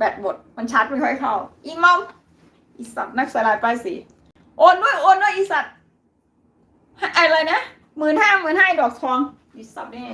แบตหมดมันชาร์จไม่ค่อยเข้า อีมอมอีสัตว์นักสลายป้ายสีโอนด้วยโอนด้วยอีสัตว์อะไรนะหมื่นห้าหมื่นห้าดอกทองอีสัตว์นี่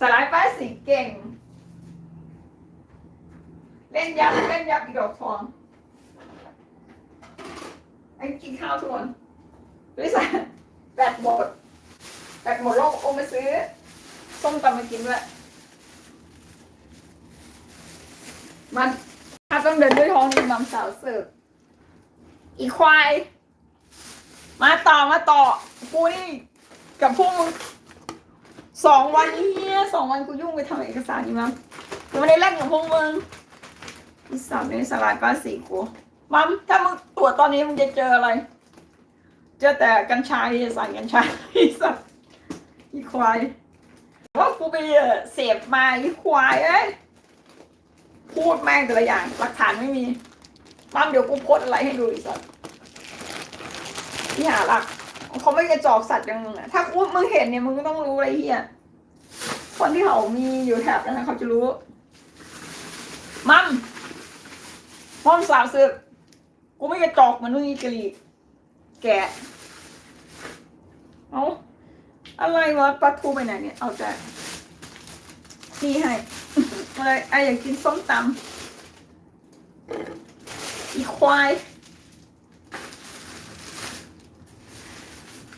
สลายป้ายสีเก่ง เล่นยับเล่นยับอีดอกทองไอ้กินข้าวทุกคนบริษัทแบตหมดแบตหมดแล้วโอมไปซื้อส้มตำมากินด้วย มันถ้าต้องเดินด้วยท้องมีมัมสาวเสิร์ฟอีควาย มาต่อมาต่อ กูนี่ กับพวกมึงสองวันนี้เนี่ยสองวันกูยุ่งไปทำเอกสารนี่มั้งกูไม่ได้เล่นกับพวกมึงอีสามในสลายป้าสีกูมัมถ้ามึงตรวจตอนนี้มึงจะเจออะไร เจอแต่กัญชาที่จะสารกัญชาอีสัตว์อีควายว่ากูไปเสพมาอีควายเอ้ย พูดแม่งแต่ละอย่าง หลักฐานไม่มีปั้มเดี๋ยวกูโพสอะไรให้ดูอีกสัตว์ที่หาหลักเขาไม่กระจอกสัตว์อย่างมึงอะถ้ากูมึงเห็นเนี่ยมึงก็ต้องรู้อะไรเฮียคนที่เขามีอยู่แถบนั้นเขาจะรู้ มัมมัมสาวสึกกูไม่กระจอกมันมึงอีกะลีแกะเอาอะไรวะปลาทูไปไหนเนี่ย เอาแต่นี่ให้ อะไรไออยากกินส้มตำอีควาย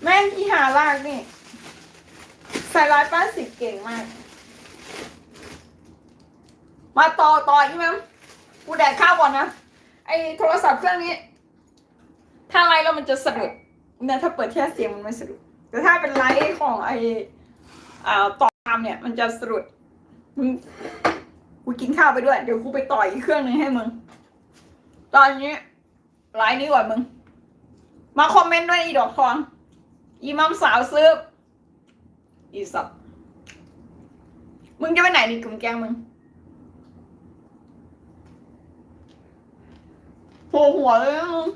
แม่งที่หาลากนี่ ใส่ร้ายป้าสิบเก่งมาก มาต่อต่ออีกมั้งกูแดกข้าวก่อนนะ ไอโทรศัพท์เครื่องนี้ ถ้าไลฟ์แล้วมันจะสะดุดเนี่ยถ้าเปิดแค่เสียงมันไม่สะดุด แต่ถ้าเป็นไลฟ์ของไออ่าต่อตามเนี่ย มันจะสะดุดมึง กูกินข้าวไปด้วย เดี๋ยวกูไปต่ออีกเครื่องหนึ่งให้มึง ตอนนี้ไลน์นี้ก่อนมึง มาคอมเมนต์ด้วยอีดอกทอง อีมัมสาวซื้ออีสับมึงจะไปไหนนี่กลุ่มแกงมึงหัวหัวเลยมึง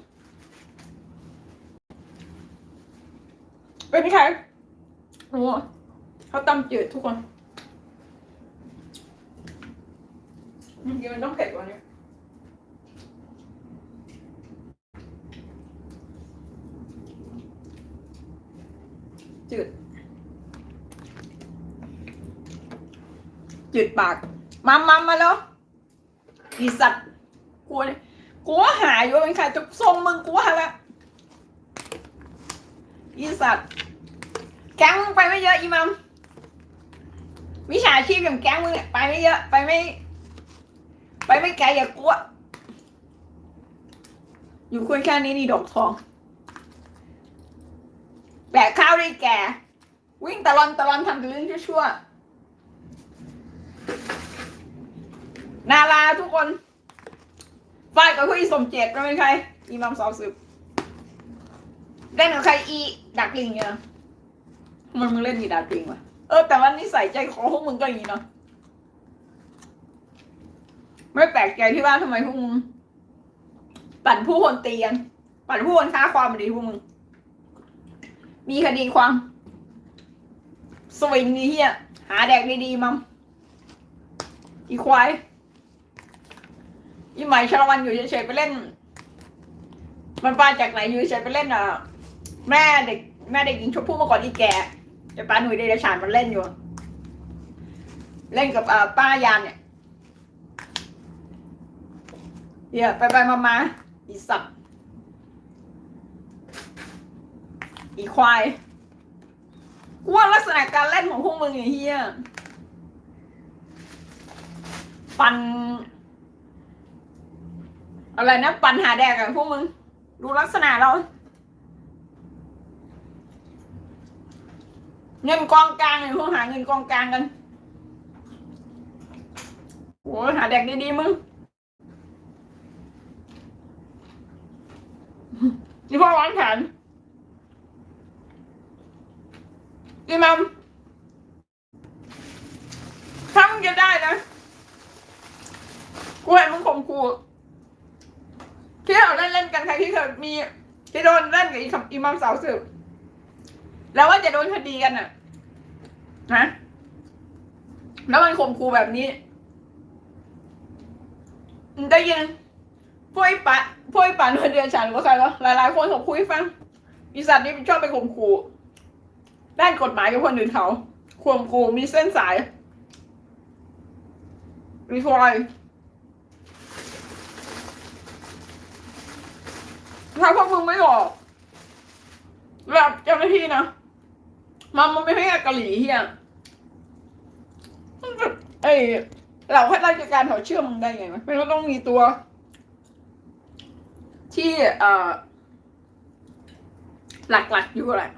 เป็นใครโอ้เขาตำจืดทุกคน จริงมันต้องเผ็ดกว่านี้จืด จืดปาก มามามาแล้วอีสัตว์กูเนี่ยกูว่าหาอยู่เป็นใครจะทรงมึงกูว่าแล้วอีสัตว์แก๊งไปไม่เยอะอีมัมวิชาชีพอย่างแก๊งมึงเนี่ยไปไม่เยอะ ไปไม่ ไปไม่ไกลอย่ากลัว อยู่คุยแค่นี้นี่ดอกทอง แบกข้าวได้แก่ วิ่งตะลอนตะลอนทำแต่เรื่องชั่วๆนาราทุกคนฟาดกับพี่สมเจตก็เป็นใคร อีมัมสาวสืบเล่นกับใครอีดักลิงเนี่ยมันมึงเล่นมีดักลิงวะเออแต่ว่านิสัยใจคอพวกมึงก็อย่างนี้เนาะ ไม่แปลกใจที่ว่าทำไมพวกมึงปั่นผู้คนตีกันปั่นผู้คนค้าความดีพวกมึง มีคดีความ สวิงนี่เฮียหาแดกดีๆมั้งอีควายอีใหม่ชลวันอยู่เฉยๆไปเล่น มันมาจากไหนอยู่เฉยไปเล่นอะแม่เด็กแม่เด็กหญิงชมพู่มื่อก่อนอีแกจะป้าหนุ่ยเดชานมันเล่นอยู่ เล่นกับป้ายานเนี่ย เดี๋ยวไปไปมามาอีสัตว์อีควายกูว่าลักษณะการเล่นของพวกมึงไอ้เฮียปัน อะไรนะ ปันหาแดกอะพวกมึง ดูลักษณะเราเงินกองกลางเนี่ยพวกหาเงินกองกลางกันโอ้ยหาแดกดีๆมึง นี่พ่อวางแผนอีมัมถ้ามึงจะได้นะ กูเห็นมึงข่มขู่ที่เราเล่นเล่นกันใครที่เคยมี ที่โดนเล่นกับอีอีมัมสาวสืบแล้วว่าจะโดนคดีกันน่ะนะแล้วมันข่มขู่แบบนี้ได้ยิน พวกไอ้ปะพวกไอ้ปันมาเดือนฉันหรือว่าใครแล้วหลายๆคนเขาคุยให้ฟังอีสัตว์นี่ชอบไปข่มขู่ด้านกฎหมายกับคนอื่นเขาข่มขู่มีเส้นสายรีฟอยถ้าพวกมึงไม่บอกแบบเจ้าหน้าที่นะมันมันไม่ให้กะหรี่เฮียเอ้เราข้าราชการเขาเชื่อมึงได้ไงไม่รู้ต้องมีตัว ที่เอ่อหลักๆอยู่แหละ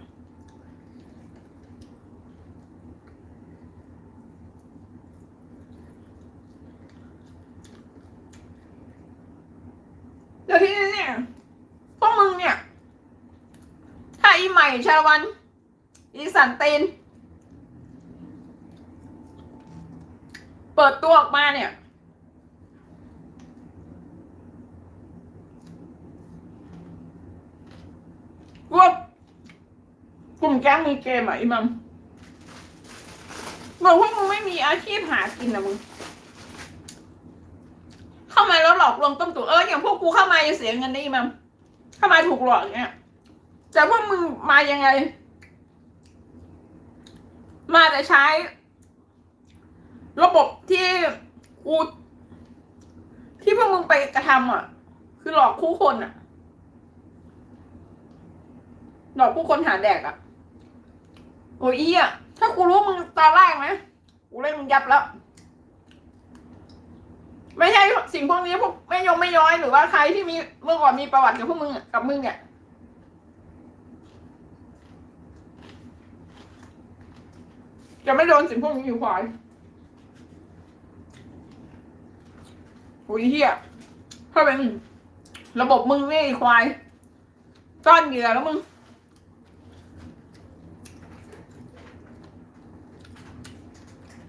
เดี๋ยวที่นี่เนี่ยพวกมึงเนี่ย ถ้าอีใหม่ชาวัน อีสันเตน เปิดตัวออกมาเนี่ย วกกลุ่มแก๊งมือเกมอะอีมัมบอกพวกมึงไม่มีอาชีพหากินนะมึง เข้ามาแล้วหลอกลวงต้มตุ๋นเอออย่างพวกกูเข้ามาจะเสียเงินได้อีมัมเข้ามาถูกหลอกอย่างเงี้ยแต่พวกมึงมายังไง มาแต่ใช้ ระบบที่กูที่พวกมึงไปกระทำอะ คือหลอกคู่คนอะ หลอกผู้คนหาแดกอะโอ้ยอีอะถ้ากูรู้มึงตอนแรกไหมกูเล่นมึงยับแล้ว ไม่ใช่สิ่งพวกนี้พวกไม่ยงไม่ย้อยหรือว่าใครที่มีเมื่อก่อนมีประวัติกับพวกมึงกับมึงเนี่ยจะไม่โดนสิ่งพวกนี้อยู่ควายโอ้ยเฮียถ้าเป็นระบบมึงนี่ควายต้อนเหยื่อแล้วมึง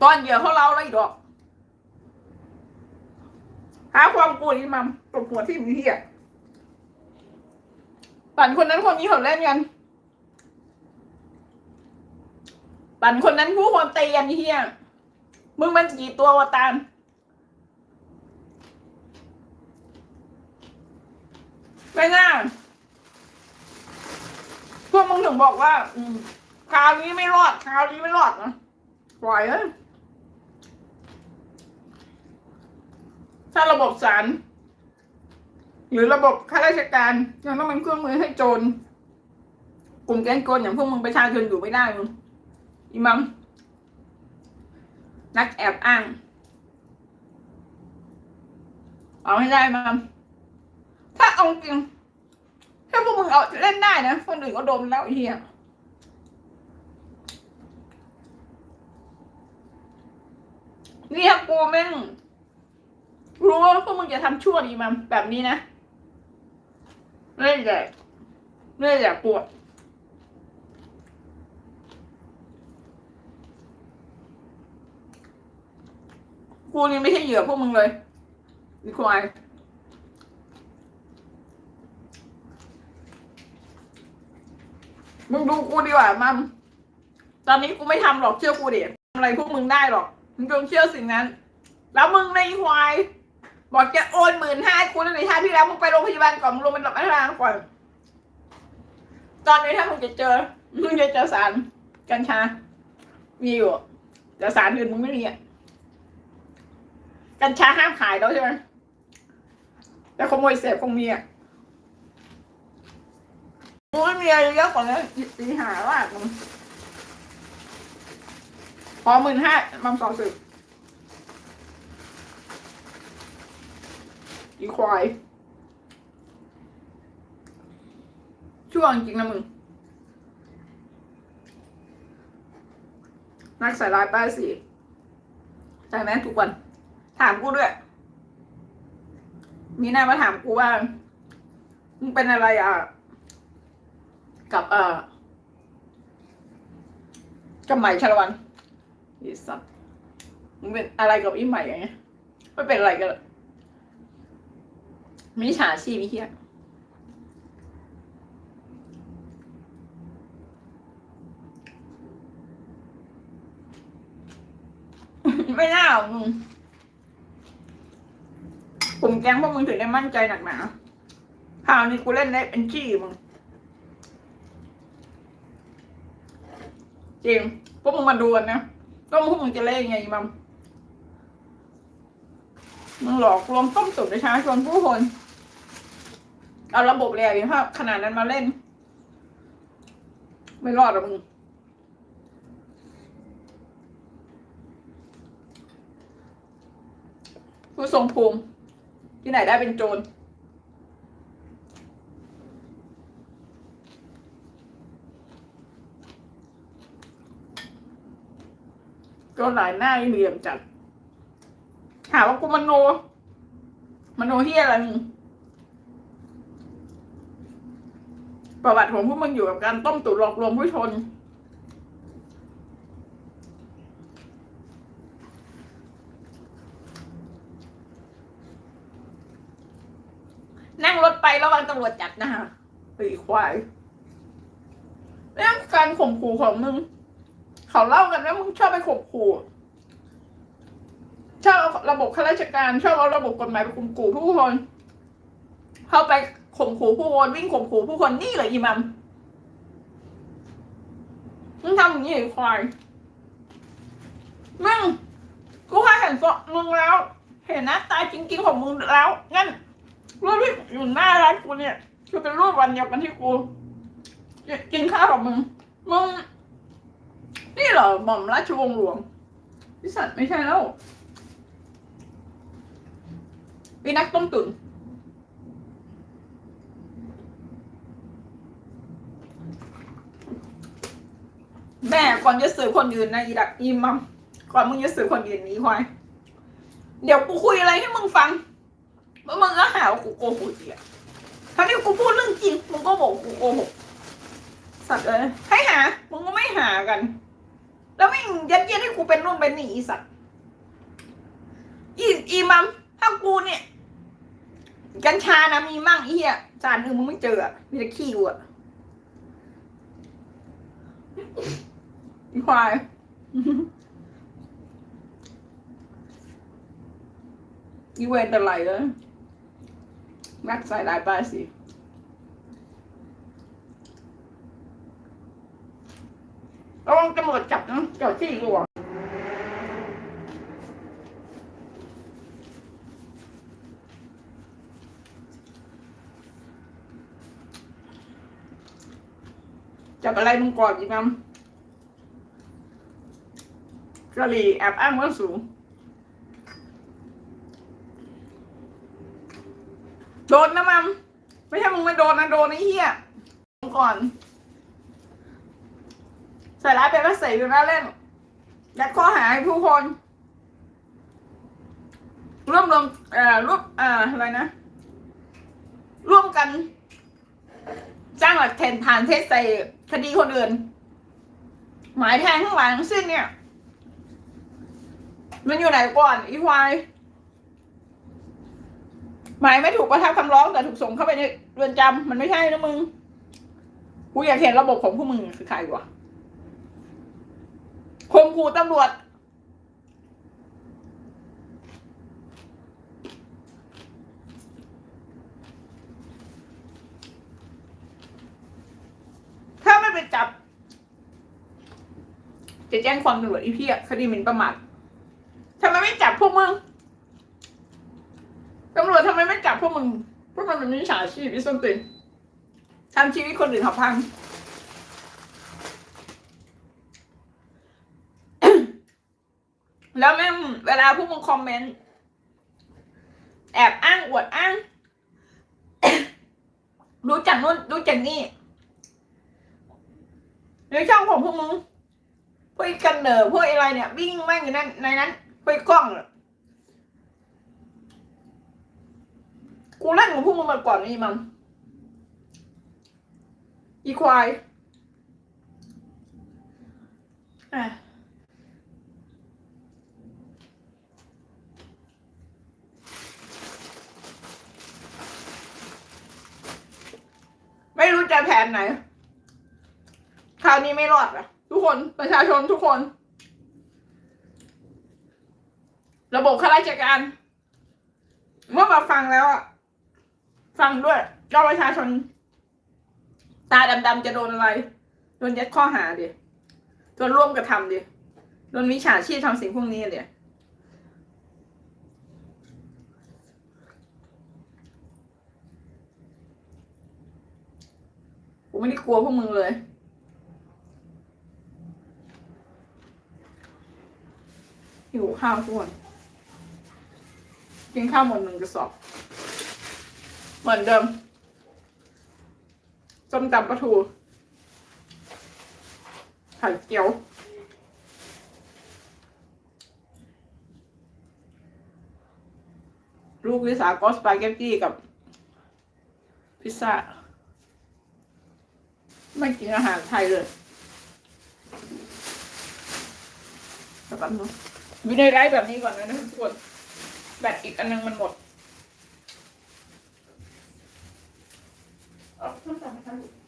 ตอนเหยื่อเขาเล่าอะไรดอก หาความกลัวนี่มัมตบหัวที่มีเหี้ยปั่นคนนั้นคนนี้เขาเล่นกันปั่นคนนั้นผู้คนตีกันเหี้ยมึงมันกี่ตัววะตามไม่น่าพวกมึงถึงบอกว่า คราวนี้ไม่รอด คราวนี้ไม่รอดนะปล่อยเอ้ย ถ้าระบบศาลหรือระบบข้าราชการยังต้องเป็นเครื่องมือให้โจรกลุ่มแก๊งโจรอย่างพวกมึงประชาชนอยู่ไม่ได้มึงอีมัมนักแอบอ้าง เอาให้ได้มัมถ้าเอาจริงถ้าพวกมึงเอาเล่นได้นะคนอื่นก็โดนแล้วไอ้เฮียนี่ถ้ากูแม่ง รู้ว่าพวกมึงจะทำชั่วดีมันแบบนี้นะเล่นใหญ่เล่นใหญ่ปวดกูนี่ไม่ใช่เหยื่อพวกมึงเลยอีควายมึงดูกูดีกว่ามัมตอนนี้กูไม่ทำหรอกเชื่อกูดิทำอะไรพวกมึงได้หรอกมึงจงเชื่อสิ่งนั้น แล้วมึงในควาย บอกจะโอนหมื่นห้าคุณในชาติที่แล้วมึงไปโรงพยาบาลก่อนมึงลงไปหลับไม่ทางก่อน ตอนนี้ถ้ามึงจะเจอมึงจะเจอสารกัญชา มีอยู่แต่สารอื่นมึงไม่มีอะกัญชาห้ามขายแล้วใช่ไหมแต่ขโมยเสพคงมีอะมึงไม่มีอะไรเยอะกว่านี้ตีหาว่ามพอหมื่นห้ามัมสองสิบ อีควายชั่วจริงนะมึง นักใส่ร้ายป้ายสีใช่ไหมทุกวัน ถามกูด้วย มีหน้ามาถามกูว่า มึงเป็นอะไรอะ กับเอ่อกับใหม่ชาละวันอีสัตว์มึงเป็นอะไรกับอีใหม่อย่างเงี้ยไม่เป็นอะไรกันหรอ มิจฉาชีพเฮียไม่น่าหรอกมึงกลุ่มแก๊งพวกมึงถึงได้มั่นใจหนักหนาคราวนี้กูเล่นได้เป็นจี้มึงจริงพวกมึงมาดูกันนะก็พวกมึงจะเล่นยังไงมัมมึงหลอกลวงต้มตุ๋นประชาชนผู้คน เอาระบบเลยถ้าขนาดนั้นมาเล่น ไม่รอดหรอกมึงผู้ทรงภูมิ ที่ไหนได้เป็นโจรโจรหลายหน้าเหลี่ยมจัด หาว่ากูมโน มโนเฮียอะไรมึง ประวัติของพวกมึงอยู่กับการต้มตุ๋นหลอกลวงผู้ชน นั่งรถไประวังตำรวจจับนะฮะปีควายเรื่องการข่มขู่ของมึง เขาเล่ากันว่ามึงชอบไปข่มขู่ชอบระบบข้าราชการชอบเอาระบบกฎหมายไปข่มขู่ผู้คน เข้าไป ข่มขู่ผู้คนวิ่งข่มขู่ผู้คนนี่เหรออีมัมมึงทำอย่างนี้เหรอควายมึงกูเคยเห็นฟอมึงแล้ว เห็นหน้าตาจริงๆของมึงแล้วงั้นรูปที่อยู่หน้าร้านกูเนี่ย คือเป็นรูปวันเดียวกันที่กูกินข้าวกับมึงมึงนี่เหรอหม่อมราชวงศ์หลวงพิสัตไม่ใช่แล้วพี่นักต้มตุ๋น แม่ ก่อนจะสืบคนอื่นนะอีดักอีมัมก่อนมึงจะสืบคนอื่นนี้ควายเดี๋ยวกูคุยอะไรให้มึงฟังแล้วมึงก็หาว่ากูโกหกอีกอะทั้งที่กูพูดเรื่องจริงมึงก็บอกกูโกหกสัตว์เลยให้หามึงก็ไม่หากัน แล้วไม่งยัดเยียดให้กูเป็นนู่นเป็นนี่อีสัตว์อีอีมัมถ้ากูเนี่ย กัญชานะมีมั่งไอ้เหี้ยจานอื่นมึงไม่เจอมีแต่ขี้กูอะ ควายอีเวนแต่ไหลเลยรักใส่หลายป้ายสิระวังตำรวจจับนะเจ้าที่กูอะจับอะไรมึงกอนอีกมั้ง กะหรี่แอบอ้างว่าสูง โดนนะมัมไม่ใช่มึงไม่โดนนะโดนไอ้เหี้ยก่อน ใส่ร้ายไปก็ใส่อยู่นะเล่นยัดข้อหาให้ผู้คนร่วมรวมเอ่อร่วมเอ่ออะไรนะ ร่วมกันจ้างหลักฐานฐานเท็จใส่คดีคนอื่น หมายแทงข้างหลังทั้งสิ้นเนี่ย มันอยู่ไหนก่อน อีควายหมายไม่ถูกประทับคำร้องแต่ถูกส่งเข้าไปในเรือนจำมันไม่ใช่นะมึง กูอยากเห็นระบบของพวกมึงคือใครวะคมขู่ตำรวจ ถ้าไม่ไปจับ จะแจ้งความตำรวจอีเพียคดีหมิ่นประมาทำไมไม่จับพวกมึงตำรวจทำไมไม่จับพวกมึง พวกมันเป็นมิจฉาชีพอิสตินทำชีวิตคนอื่นเขาพัง แล้วแม่งเวลาพวกมึงคอมเมนต์ แอบอ้างอวดอ้าง รู้จักนู่นรู้จักนี่ในช่องของพวกมึงพวกไอ้กันเนอร์พวกอะไรเนี่ย วิ่งแม่งอยู่นั่นในนั้น ไอ้กล้องอะกูเล่นกับพวกมึงมาก่อนนี่มัน อีควายอะไม่รู้จะแผนไหน คราวนี้ไม่รอดอะ ทุกคนประชาชนทุกคน ระบบข้าราชการ เมื่อมาฟังแล้วอะฟังด้วยเจ้าประชาชน ตาดำๆจะโดนอะไร โดนยัดข้อหาดิโดนร่วมกระทำดิโดนวิชาชีพทำสิ่งพวกนี้เดียกูไม่ได้กลัวพวกมึงเลยหิวข้าวทุกคน กินข้าวหมดหนึ่งกระสอบ เหมือนเดิมส้มตำปลาทูไข่เจียวลูกลิสาก็สปาเกตตี้กับ พิซซ่า ไม่กินอาหารไทยเลยแบบนั้นวินัยร้ายแบบนี้ก่อนนะทุกคน แบตอีกอันนึงมันหมดเอาโทรศัพท์มาทำ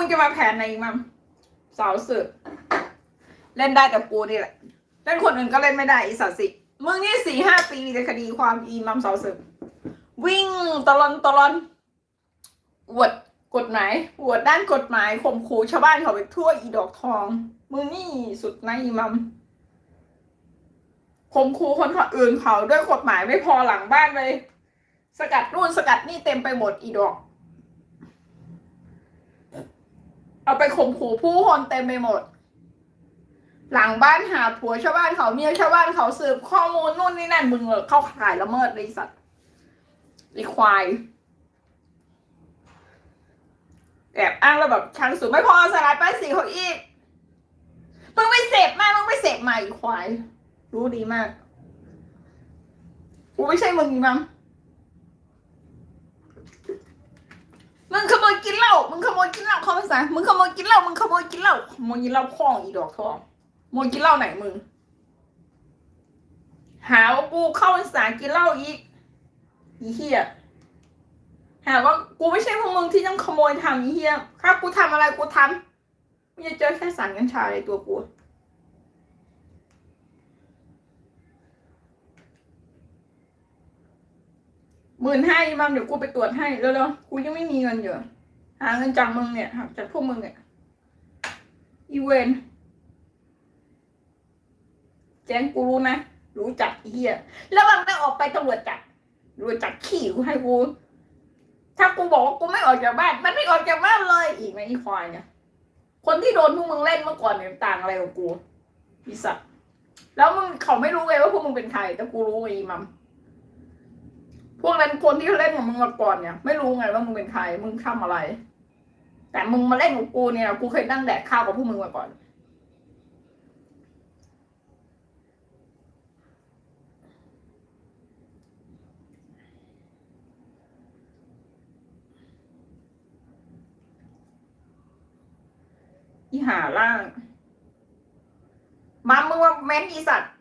มึงจะมาแผนไหนมั้งสาวสึกเล่นได้แต่กูนี่แหละเล่นคนอื่นก็เล่นไม่ได้อีสัตว์สิมึงนี่สี่ห้าปีในคดีความอีมัมสาวสึกวิ่งตะลอนตะลอนอวดกฎหมายอวดด้านกฎหมายข่มขู่ชาวบ้านเขาไปทั่วอีดอกทอง มึงนี่สุดนะอีมัมข่มขู่คนอื่นเขาด้วยกฎหมายไม่พอหลังบ้านเลย สกัดนู่นสกัดนี่เต็มไปหมดอีดอก เอาไปข่มขู่ผู้คนเต็มไปหมด หลังบ้านหาผัวชาวบ้านเขาเมียชาวบ้านเขาสืบข้อมูลนู่นนี่นั่นมึงเหรอเข้าข่ายละเมิดเลยไอ้สัตว์ไอควายแอบอ้างแล้วแบบชันสูงไม่พอสลายป้ายสีเขาอีกมึงไม่เสพมากมึงไม่เสพใหม่ควาย รู้ดีมาก กูไม่ใช่มึงมัม มึงขโมยกินเหล้า มึงขโมยกินเหล้าเข้าภาษามึงขโมยกินเหล้า มึงขโมยกินเหล้าขโมยกินเหล้าพ่องอีดอกทองมยกินเหล้าไหนมึง หาว่ากูเข้าพรรษากินเหล้าอีกอีเหี้ยหาว่ากูไม่ใช่พวกมึงที่ต้องขโมยทำอีเหี้ยถ้ากูทำอะไรกูทำไม่จะเจอแค่สารกัญชาในตัวกู หมื่นห้าอีมัมเดี๋ยวกูไปตรวจให้เร็วๆกูยังไม่มีเงินอยู่หาเงินจากมึงเนี่ยหักจากพวกมึงเนี่ยอีเวนแจ้งกูรู้นะรู้จักเหี้ยแล้วมันไม่ออกไปตำรวจจับตำรวจจับขี่กูให้กูถ้ากูบอกว่ากูไม่ออกจากบ้าน มันไม่ออกจากบ้านเลยอีกไหมอ้ควายเนี่ยคนที่โดนพวกมึงเล่นเมื่อก่อนเนี่ยต่างอะไรกับกูอีสัตว์แล้วมึงเขาไม่รู้ไงว่าพวกมึงเป็นใครแต่กูรู้ไอีมัม พวกนั้นคนที่เล่นกับมึงมาก่อนเนี่ย ไม่รู้ไงว่ามึงเป็นใคร มึงทำอะไร แต่มึงมาเล่นกับกูเนี่ยกูเคยนั่งแดกข้าวกับพวกมึงมาก่อน อีหาล่าง มามึงว่าเม้นอีสัตว์